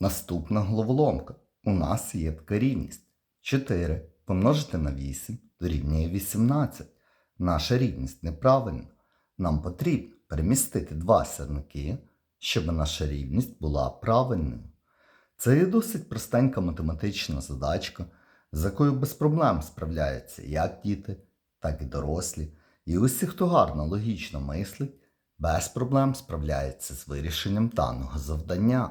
Наступна головоломка. У нас є така рівність. 4 помножити на 8 дорівнює 18. Наша рівність неправильна. Нам потрібно перемістити два сірники, щоб наша рівність була правильною. Це є досить простенька математична задачка, з якою без проблем справляються як діти, так і дорослі. І усі, хто гарно логічно мислить, без проблем справляється з вирішенням даного завдання.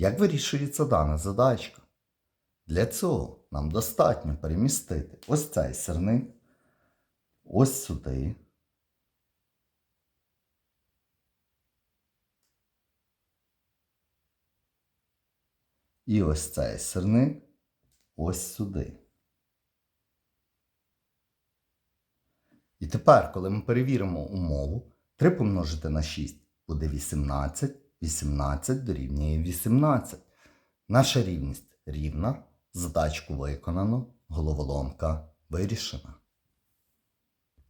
Як вирішується дана задачка? Для цього нам достатньо перемістити ось цей сірник, ось сюди. І ось цей сирник ось сюди. І тепер, коли ми перевіримо умову, 3 помножити на 6 буде 18, 18 дорівнює 18. Наша рівність рівна, задачку виконано, головоломка вирішена.